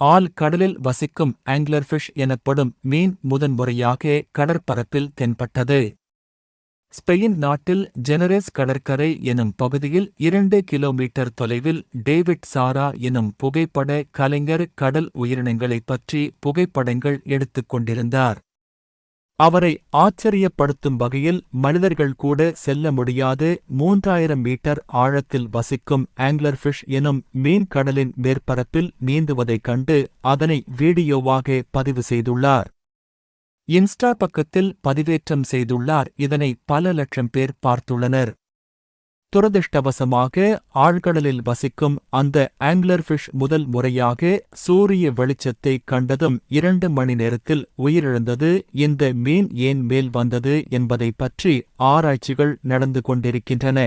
All கடலில் வசிக்கும் ஆங்கிலர்ஃபிஷ் எனப்படும் மீன் முதன்முறையாக கடற்பரப்பில் தென்பட்டது. ஸ்பெயின் நாட்டில் ஜெனரேஸ் கடற்கரை எனும் பகுதியில் இரண்டு கிலோமீட்டர் தொலைவில் டேவிட் சாரா எனும் புகைப்பட கலைஞர் கடல் உயிரினங்களைப் பற்றி புகைப்படங்கள் எடுத்துக் கொண்டிருந்தார். அவரை ஆச்சரியப்படுத்தும் வகையில் மனிதர்கள் கூட செல்ல முடியாது. மூன்றாயிரம் மீட்டர் ஆழத்தில் வசிக்கும் ஆங்லர்ஃபிஷ் எனும் மீன் கடலின் மேற்பரப்பில் நீந்துவதைக் கண்டு அதனை வீடியோவாக பதிவு செய்துள்ளார். இன்ஸ்டா பக்கத்தில் பதிவேற்றம் செய்துள்ளார். இதனை பல லட்சம் பேர் பார்த்துள்ளனர். துரதிர்ஷ்டவசமாக ஆழ்கடலில் வசிக்கும் அந்த ஆங்கிலர்ஃபிஷ் முதல் முறையாக சூரிய வெளிச்சத்தை கண்டதும் இரண்டு மணி நேரத்தில் உயிரிழந்தது. இந்த மீன் ஏன் மேல் வந்தது என்பதை பற்றி ஆராய்ச்சிகள் நடந்து கொண்டிருக்கின்றன.